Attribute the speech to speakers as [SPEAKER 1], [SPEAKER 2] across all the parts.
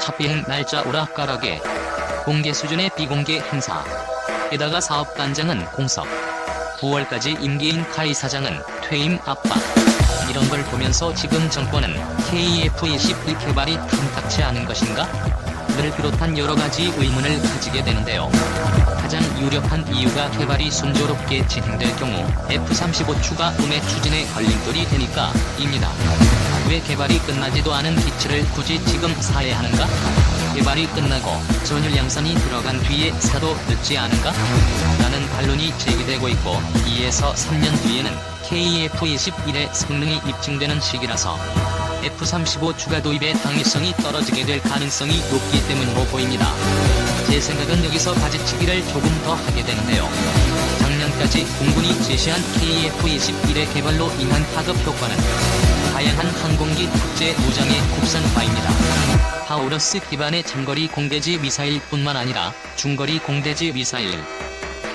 [SPEAKER 1] 차비행 날짜 오락가락에 공개 수준의 비공개 행사. 게다가 사업단장은 공석. 9월까지 임기인 카이 사장은 퇴임 압박. 이런 걸 보면서 지금 정권은 KF-21 개발이 탐탁치 않은 것인가? 를 비롯한 여러 가지 의문을 가지게 되는데요. 가장 유력한 이유가 개발이 순조롭게 진행될 경우 F-35 추가 구매 추진에 걸림돌이 되니까 입니다. 왜 개발이 끝나지도 않은 기체를 굳이 지금 사야 하는가? 개발이 끝나고 전율 양산이 들어간 뒤에 사도 늦지 않은가? 라는 반론이 제기되고 있고 2에서 3년 뒤에는 KF-21의 성능이 입증되는 시기라서 F-35 추가 도입의 당위성이 떨어지게 될 가능성이 높기 때문으로 보입니다. 제 생각은 여기서 가지치기를 조금 더 하게 되는데요. 작년까지 공군이 제시한 KF-21의 개발로 인한 파급 효과는 다양한 항공기 탑재 무장의 국산화입니다. 하우러스 기반의 장거리 공대지 미사일뿐만 아니라 중거리 공대지 미사일,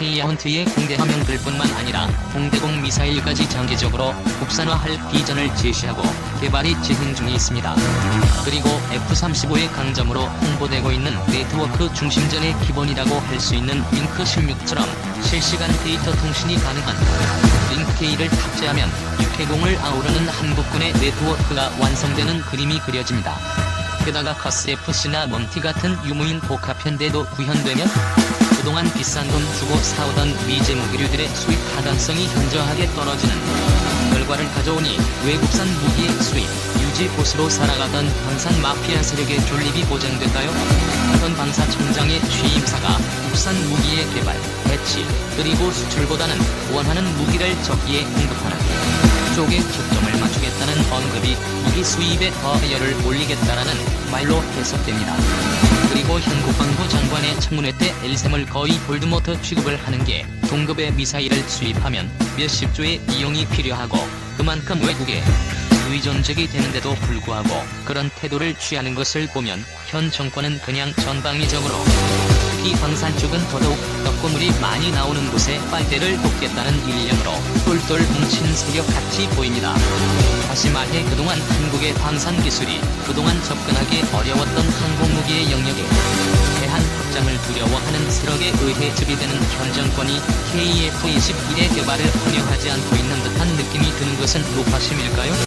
[SPEAKER 1] 헤이아헌트의 공대 함용들뿐만 아니라 공대공 미사일까지 장기적으로 국산화할 비전을 제시하고 개발이 진행 중에 있습니다. 그리고 F-35의 강점으로 홍보되고 있는 네트워크 중심전의 기본이라고 할 수 있는 링크 16처럼 실시간 데이터 통신이 가능한 링크 K를 탑재하면 육해공을 아우르는 한국군의 네트워크가 완성되는 그림이 그려집니다. 게다가 커스 FC나 몬티 같은 유무인 복합현대도 구현되면 그동안 비싼 돈 주고 사오던 미제 무기류들의 수입 타당성이 현저하게 떨어지는 결과를 가져오니 외국산 무기의 수입, 유지 보수로 살아가던 방산 마피아 세력의 존립이 보장될까요? 하던 방사청장의 취임사가 국산 무기의 개발, 배치, 그리고 수출보다는 원하는 무기를 적기에 공급하는 쪽에 초점을 맞추겠다는 언급이 무기 수입에 더 열을 올리겠다라는 말로 해석됩니다. 그리고 현 국방부 장관의 청문회 때 엘셈을 거의 볼드모트 취급을 하는 게 동급의 미사일을 수입하면 몇십 조의 비용이 필요하고 그만큼 외국에 의존적이 되는데도 불구하고 그런 태도를 취하는 것을 보면 현 정권은 그냥 전방위적으로 특히 방산 쪽은 더더욱 떡고물이 많이 나오는 곳에 빨대를 꽂겠다는 일념으로 똘똘 뭉친 세력 같이 보입니다. 다시 말해 그동안 한국의 방산 기술이 그동안 접근하기 어려웠던 항공무기의 영역에 두려워하는 세력에 의해 지비되는 현 정권이 KF-21의 개발을 환영하지 않고 있는 듯한 느낌이 드는 것은 노파심일까요?